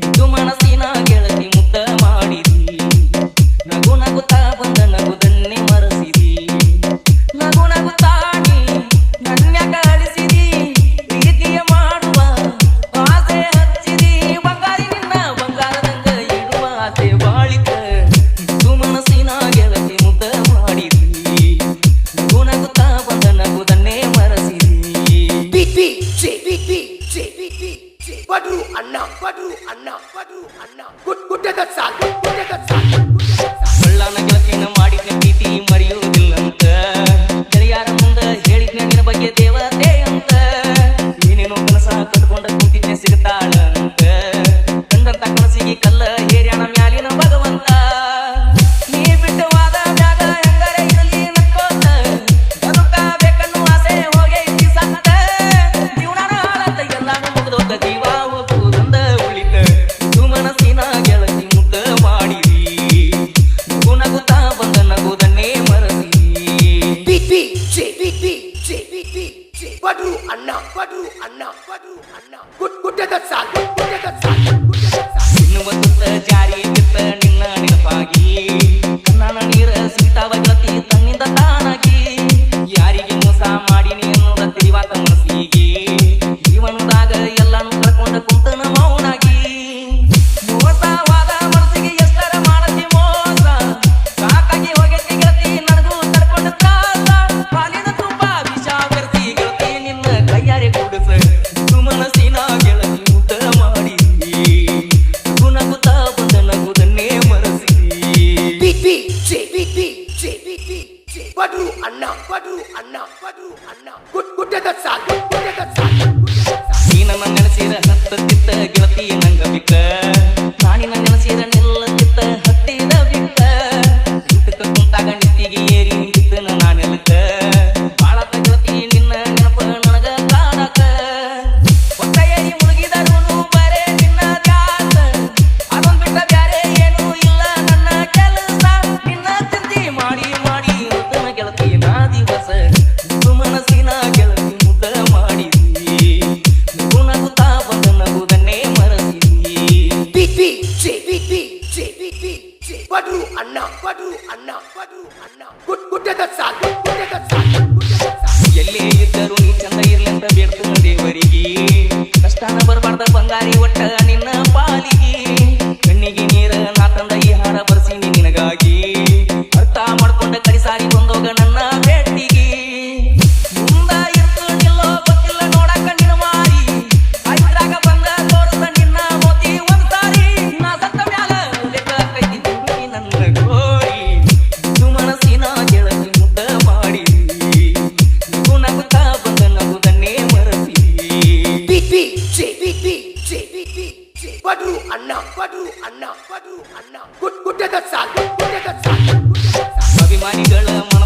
Tú me ಬಡ್ರು ಅಣ್ಣ. ಅಣ್ಣ. ಅಣ್ಣ. ಸಾಲು ಸಾಲು ಹೇಳಿದ್ನ ನಿನ್ನ ಬಗ್ಗೆ ದೇವತೆ ಅಂತ ನೀನೇನೋ ಕನಸ ಕಟ್ಕೊಂಡ ಕುಂತಿದ್ದ Badru Anna, Badru Anna, good, good, that's all, good, good, that's all. ಬಡ್ರು ಅಣ್ಣ. ಗುಡ್ಡದ ಸಾಲ ಗುಡ್ಡದ ಸಾಲ ನೀ ನನ್ನ ನೆನೆಸಿದ ಹತ್ತದಿದ್ದ ಗೆಳತಿ ನಂಗ ಬಿಟ್ಟ ನಾನಿನ ನೆನೆಸಿದ Good, good, the sun, Good, good, that's. Anna. Anna. குட்டதசால் குட்டதசால் அபிமானிகளமா